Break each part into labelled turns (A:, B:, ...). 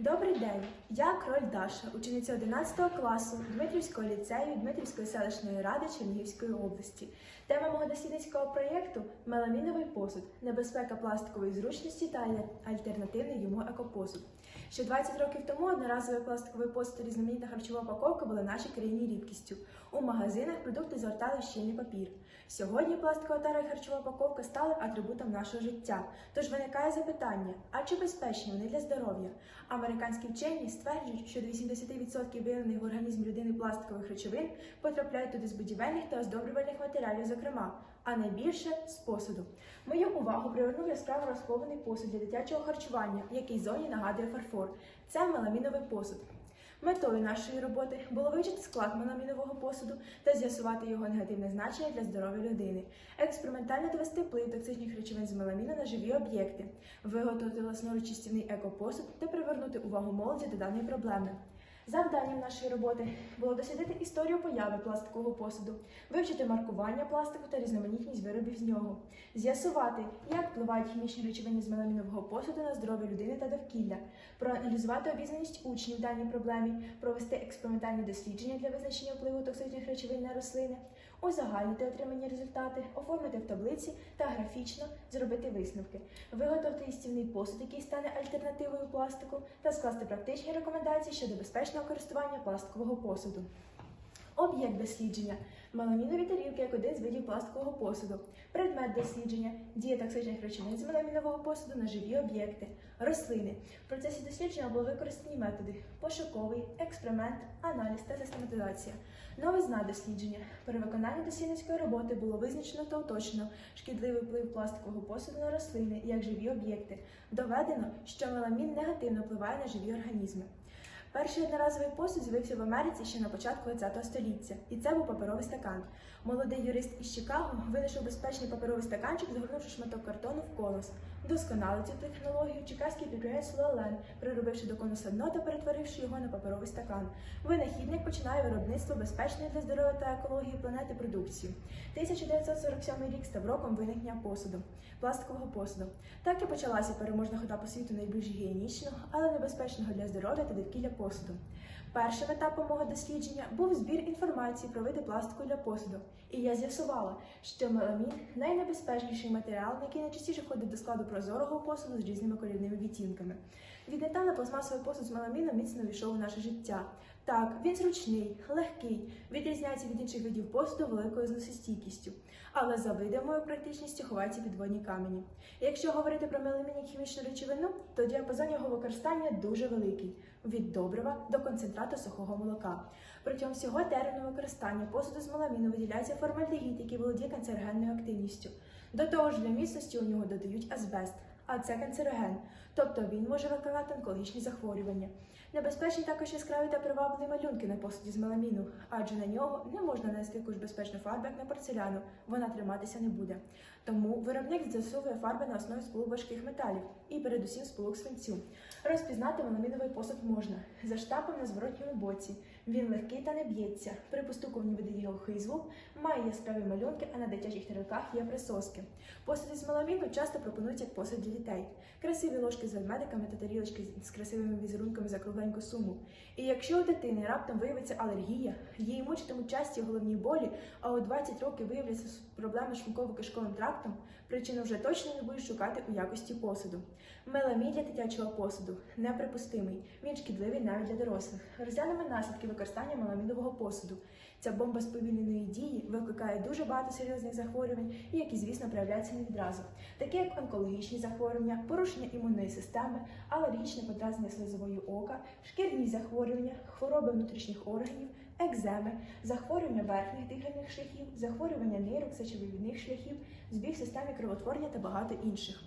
A: Добрий день, я Кроль Даша, учениця 11 класу Дмитрівського ліцею Дмитрівської селищної ради Чернігівської області. Тема мого дослідницького проєкту меламіновий посуд, небезпека пластикової зручності та альтернативний йому екопосуд. Ще 20 років тому одноразовий пластиковий посуд різноманітна харчова упаковка були в нашій країні рідкістю. У магазинах продукти згортали в щільний папір. Сьогодні пластикова тара і харчова упаковка стали атрибутом нашого життя. Тож виникає запитання: а чи безпечні вони для здоров'я? Американські вчені стверджують, що до 80% виявлених в організм людини пластикових речовин потрапляють туди з будівельних та оздоблювальних матеріалів, зокрема, а найбільше з посуду. Мою увагу привернув яскраво розкований посуд для дитячого харчування, який зовні нагадує фарфор. Це меламіновий посуд. Метою нашої роботи було вивчити склад меламінового посуду та з'ясувати його негативне значення для здоров'я людини, експериментально довести вплив токсичних речовин з меламіну на живі об'єкти, виготовити власноруч стільний екопосуд та привернути увагу молоді до даної проблеми. Завданням нашої роботи було дослідити історію появи пластикового посуду, вивчити маркування пластику та різноманітність виробів з нього, з'ясувати, як впливають хімічні речовини з меламінового посуду на здоров'я людини та довкілля, проаналізувати обізнаність учнів даній проблемі, провести експериментальні дослідження для визначення впливу токсичних речовин на рослини, узагальнити отримані результати, оформити в таблиці та графічно зробити висновки, виготовити істівний посуд, який стане альтернативою пластику, та скласти практичні рекомендації щодо безпечного користування пластикового посуду. Об'єкт дослідження меламінові тарілки як один з видів пластикового посуду. Предмет дослідження дія токсичних речовин з меламінового посуду на живі об'єкти, рослини. В процесі дослідження були використані методи пошуковий, експеримент, аналіз та систематизація. Новизна дослідження. При виконанні дослідницької роботи було визначено та уточнено шкідливий вплив пластикового посуду на рослини як живі об'єкти. Доведено, що меламін негативно впливає на живі організми. Перший одноразовий посуд з'явився в Америці ще на початку ХХ століття, і це був паперовий стакан. Молодий юрист із Чикаго винайшов безпечний паперовий стаканчик, загорнувши шматок картону в конус. Вдосконалив цю технологію чекаський підприємець Лолен, приробивши до конуса та перетворивши його на паперовий стакан. Винахідник починає виробництво безпечної для здоров'я та екології планети продукції. 1947 рік став роком виникнення посуду, пластикового посуду. Так і почалася переможна хода по світу найбільш гігієнічного, але небезпечного для здоров'я та довкілля посуду. Першим етапом мого дослідження був збір інформації про види пластику для посуду, і я з'ясувала, що меламін найнебезпечніший матеріал, який найчастіше входить до складу прозорого посуду з різними кольорними відтінками. Віднедавна пластмасовий посуд з меламіном міцно війшов у наше життя. Так, він зручний, легкий, відрізняється від інших видів посуду великою зносостійкістю, але за видимою практичністю ховаються підводні камені. Якщо говорити про меламін як хімічну речовину, то діапазон його використання дуже великий від добрива до концентрату сухого молока. Протягом всього терміну використання посуду з меламіну виділяється формальдегід, який володіє канцерогенною активністю. До того ж, для міцності у нього додають азбест, а це канцероген, тобто він може викликати онкологічні захворювання. Небезпечні також яскраві та привабливі малюнки на посуді з меламіну, адже на нього не можна нанести таку ж безпечну фарбу, як на порцеляну, вона триматися не буде. Тому виробник застосовує фарби на основі сполук важких металів і передусім сполук свинцю. Розпізнати меламіновий посуд можна за штампом на зворотньому боці. Він легкий та не б'ється. При постукуванні видає його звук, має яскраві малюнки, а на дитячих тарілках є присоски. Посуди з меламіну часто пропонують як посуд для дітей. Красиві ложки з ведмедиками та тарілочки з красивими візерунками за кругленьку суму. І якщо у дитини раптом виявиться алергія, її мучитимуть часті головні болі, а у 20 років виявляться проблеми з шлунково-кишковим трактом, причину вже точно не будуть шукати у якості посуду. Меламін для дитячого посуду неприпустимий. Він шкідливий навіть для дорослих. Розглянемо наслідки використання меламінового посуду. Ця бомба сповільненої дії викликає дуже багато серйозних захворювань, які, звісно, проявляються не відразу, такі як онкологічні захворювання, порушення імунної системи, алергічне подразнення слизової ока, шкірні захворювання, хвороби внутрішніх органів, екземи, захворювання верхніх дихальних шляхів, захворювання нирок, сечовивідних шляхів, збіг системи кровотворення та багато інших.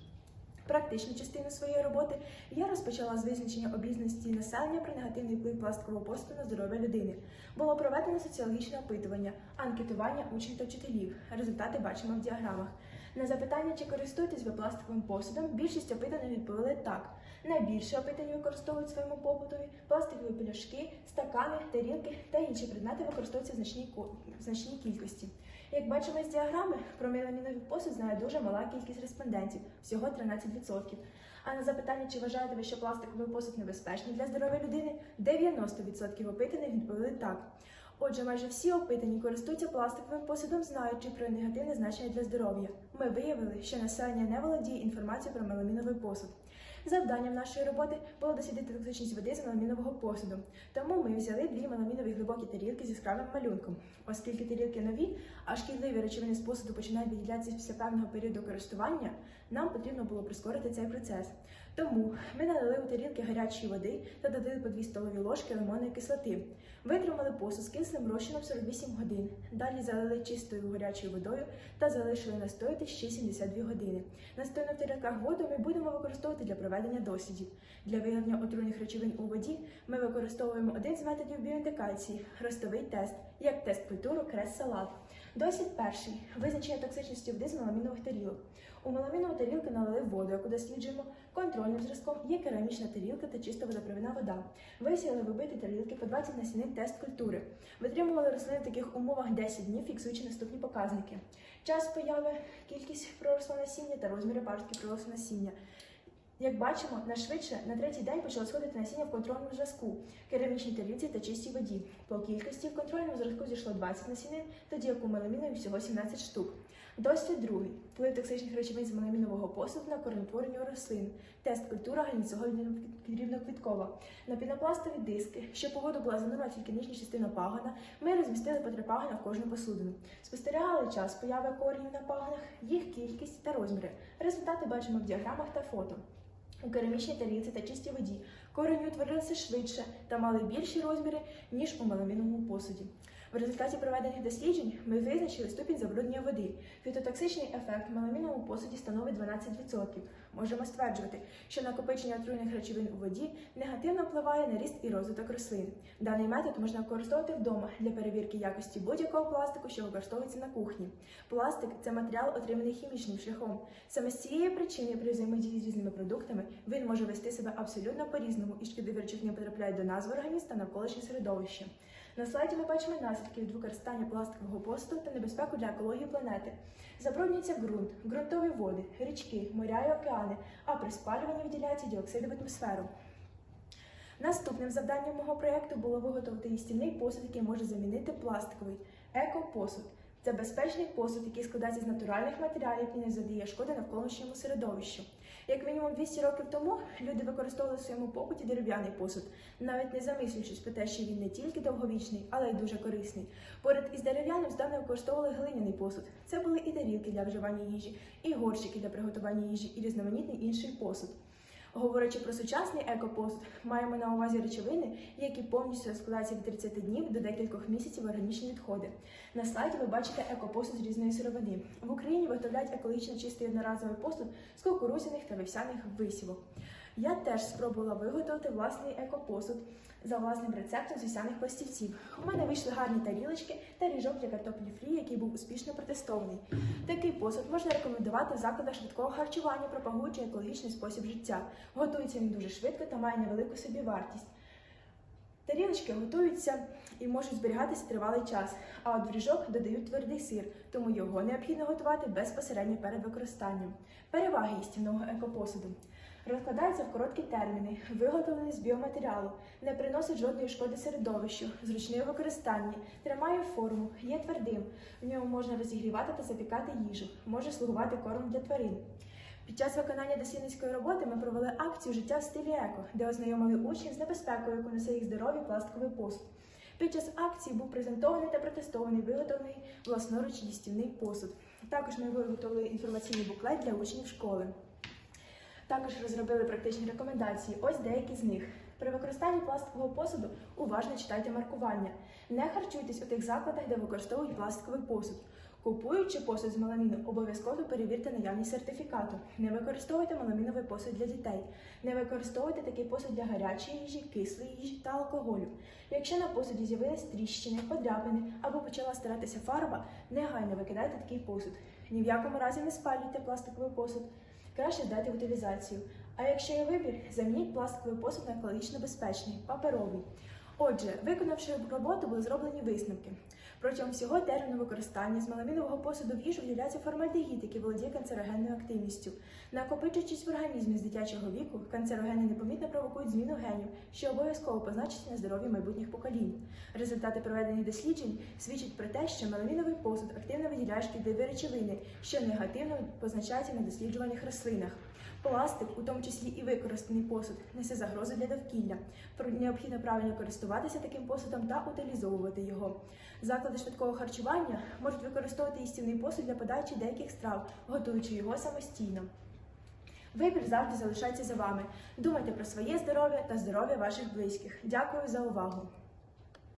A: Практичну частину своєї роботи я розпочала з визначення обізнаності населення про негативний вплив пластикового посуду на здоров'я людини. Було проведено соціологічне опитування, анкетування учнів та вчителів. Результати бачимо в діаграмах. На запитання, чи користуєтесь ви пластиковим посудом, більшість опитаних відповіли так. Найбільше опитані використовують своєму побутові пластикові пляшки, стакани, тарілки та інші предмети використовуються в значній, в значній кількості. Як бачимо з діаграми, про меламіновий посуд знає дуже мала кількість респондентів, всього 13%. А на запитання, чи вважаєте ви, що пластиковий посуд небезпечний для здоров'я людини, 90% опитаних відповіли так. Отже, майже всі опитані користуються пластиковим посудом, знаючи про негативне значення для здоров'я. Ми виявили, що населення не володіє інформацією про меламіновий посуд. Завданням нашої роботи було дослідити токсичність води з меламінового посуду. Тому ми взяли дві меламінові глибокі тарілки зі яскравим малюнком. Оскільки тарілки нові, а шкідливі речовини з посуду починають виділятися після певного періоду користування, нам потрібно було прискорити цей процес. Тому ми налили у тарілки гарячої води та додали по 2 столові ложки лимонної кислоти. Витримали посуд з кислим розчином 48 годин. Далі залили чистою гарячою водою та залишили настояти ще 72 години. Настояну в тарілках воду ми будемо використовувати для проведення дослідів. Для виявлення отруйних речовин у воді ми використовуємо один з методів біоіндикації ростовий тест, як тест культуру крес-салат. Дослід перший визначення токсичності води з меламінових тарілок. У меламінову тарілку налили воду, яку досліджуємо. Контрольним зразком є керамічна тарілка та чиста водопровідна вода. Висіяли вибиті тарілки по 20 насінин тест культури. Витримували рослини в таких умовах 10 днів, фіксуючи наступні показники. Час появи, кількість пророслого насіння та розміри паростки пророслого насіння. Як бачимо, найшвидше на третій день почало сходити насіння в контрольному зразку, керамічній тарілці та чистій воді. По кількості в контрольному зразку зійшло 20 насінин, тоді як у меламінові всього 17 штук. Дослід другий. Вплив токсичних речовин з меламінового посуду на коренотворення рослин. Тест культура галіцього рівноквіткова. На пінопластові диски, що погоду була занурена тільки нижня частина пагона, ми розмістили по три пагона в кожну посудину. Спостерігали час появи коренів на пагонах, їх кількість та розміри. Результати бачимо в діаграмах та фото. У керамічній тарілці та чистій воді корені утворилися швидше та мали більші розміри, ніж у меламіновому посуді. В результаті проведених досліджень ми визначили ступінь забруднення води. Фітотоксичний ефект в меламіновому посуді становить 12%. Можемо стверджувати, що накопичення отруйних речовин у воді негативно впливає на ріст і розвиток рослин. Даний метод можна використовувати вдома для перевірки якості будь-якого пластику, що використовується на кухні. Пластик це матеріал, отриманий хімічним шляхом. Саме з цієї причини при взаємодії з різними продуктами він може вести себе абсолютно по-різному і шкідливі речовини потрапляють до нас в організм та навколишнє середовище. На слайді ми бачимо наслідки від використання пластикового посуду та небезпеку для екології планети. Забруднюється ґрунт, ґрунтові води, річки, моря і океани, а при спалюванні виділяється діоксиди в атмосферу. Наступним завданням мого проєкту було виготовити їстівний посуд, який може замінити пластиковий екопосуд. Це безпечний посуд, який складається з натуральних матеріалів і не задає шкоди навколишньому середовищу. Як мінімум 200 років тому люди використовували в своєму побуті дерев'яний посуд, навіть не замислюючись про те, що він не тільки довговічний, але й дуже корисний. Поряд із дерев'яним здавна використовували глиняний посуд. Це були і тарілки для вживання їжі, і горщики для приготування їжі, і різноманітний інший посуд. Говорячи про сучасний екопост, маємо на увазі речовини, які повністю розкладаються від 30 днів до декількох місяців органічні відходи. На слайді ви бачите екопосуд з різної сировини. В Україні виготовляють екологічно чистий одноразовий посуд з кукурузяних та вівсяних висівок. Я теж спробувала виготовити власний екопосуд за власним рецептом з вівсяних пластівців. У мене вийшли гарні тарілочки та ріжок для картоплі фрі, який був успішно протестований. Такий посуд можна рекомендувати в закладах швидкого харчування, пропагуючи екологічний спосіб життя. Готується він дуже швидко та має невелику собівартість. Тарілочки готуються і можуть зберігатися тривалий час, а от в ріжок додають твердий сир, тому його необхідно готувати безпосередньо перед використанням. Переваги їстівного екопосуду. Розкладається в короткі терміни, виготовлений з біоматеріалу, не приносить жодної шкоди середовищу, зручний у використанні, тримає форму, є твердим. В ньому можна розігрівати та запікати їжу, може слугувати корм для тварин. Під час виконання дослідницької роботи ми провели акцію Життя в стилі еко, де ознайомили учнів з небезпекою, яку несе їх здоров'я пластиковий посуд. Під час акції був презентований та протестований виготовлений власноруч їстівний посуд. Також ми виготовили інформаційний буклет для учнів школи. Також розробили практичні рекомендації. Ось деякі з них. При використанні пластикового посуду уважно читайте маркування. Не харчуйтесь у тих закладах, де використовують пластиковий посуд. Купуючи посуд з меламіну, обов'язково перевірте наявність сертифікату. Не використовуйте меламіновий посуд для дітей. Не використовуйте такий посуд для гарячої їжі, кислої їжі та алкоголю. Якщо на посуді з'явились тріщини, подряпини або почала старатися фарба, негайно викидайте такий посуд. Ні в якому разі не спалюйте пластиковий посуд. Краще здати в утилізацію. А якщо є вибір, замініть пластиковий посуд на екологічно безпечний, паперовий. Отже, виконавши роботу, були зроблені висновки. Протягом всього терміну використання з меламінового посуду в їжу виділяється формальдегід, який володіє канцерогенною активністю. Накопичуючись в організмі з дитячого віку, канцерогени непомітно провокують зміну генів, що обов'язково позначиться на здоров'ї майбутніх поколінь. Результати проведених досліджень свідчать про те, що меламіновий посуд активно виділяє шкідливі речовини, що негативно позначаються на досліджуваних рослинах. Пластик, у тому числі і використаний посуд, несе загрозу для довкілля. Необхідно правильно користуватися таким посудом та утилізовувати його. Заклади швидкого харчування можуть використовувати їстівний посуд для подачі деяких страв, готуючи його самостійно. Вибір завжди залишається за вами. Думайте про своє здоров'я та здоров'я ваших близьких. Дякую за увагу!